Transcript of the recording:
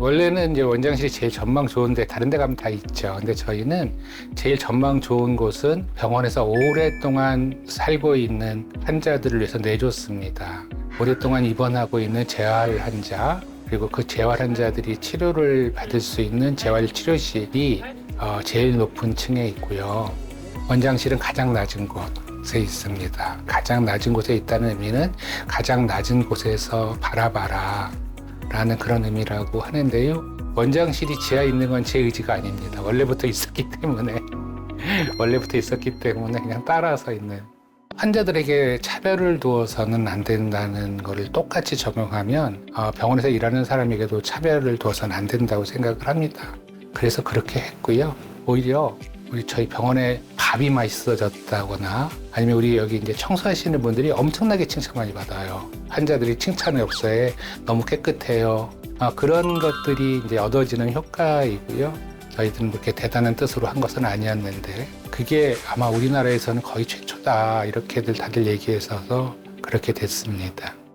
원래는 이제 원장실이 제일 전망 좋은데 다른 데 가면 다 있죠. 근데 저희는 제일 전망 좋은 곳은 병원에서 오랫동안 살고 있는 환자들을 위해서 내줬습니다. 오랫동안 입원하고 있는 재활 환자 그리고 그 재활 환자들이 치료를 받을 수 있는 재활 치료실이 어, 제일 높은 층에 있고요. 원장실은 가장 낮은 곳에 있습니다. 가장 낮은 곳에 있다는 의미는 가장 낮은 곳에서 바라봐라 라는 그런 의미라고 하는데요. 원장실이 지하에 있는 건 제 의지가 아닙니다. 원래부터 있었기 때문에 원래부터 있었기 때문에 그냥 따라서 있는 환자들에게 차별을 두어서는 안 된다는 거를 똑같이 적용하면 어, 병원에서 일하는 사람에게도 차별을 두어서는 안 된다고 생각을 합니다. 그래서 그렇게 했고요. 오히려 우리 저희 병원에 밥이 맛있어졌다거나 아니면 우리 여기 이제 청소하시는 분들이 엄청나게 칭찬 많이 받아요. 환자들이 칭찬을 없어해 너무 깨끗해요. 아, 그런 것들이 이제 얻어지는 효과이고요. 저희들은 그렇게 대단한 뜻으로 한 것은 아니었는데 그게 아마 우리나라에서는 거의 최초다 이렇게들 다들 얘기해서 그렇게 됐습니다.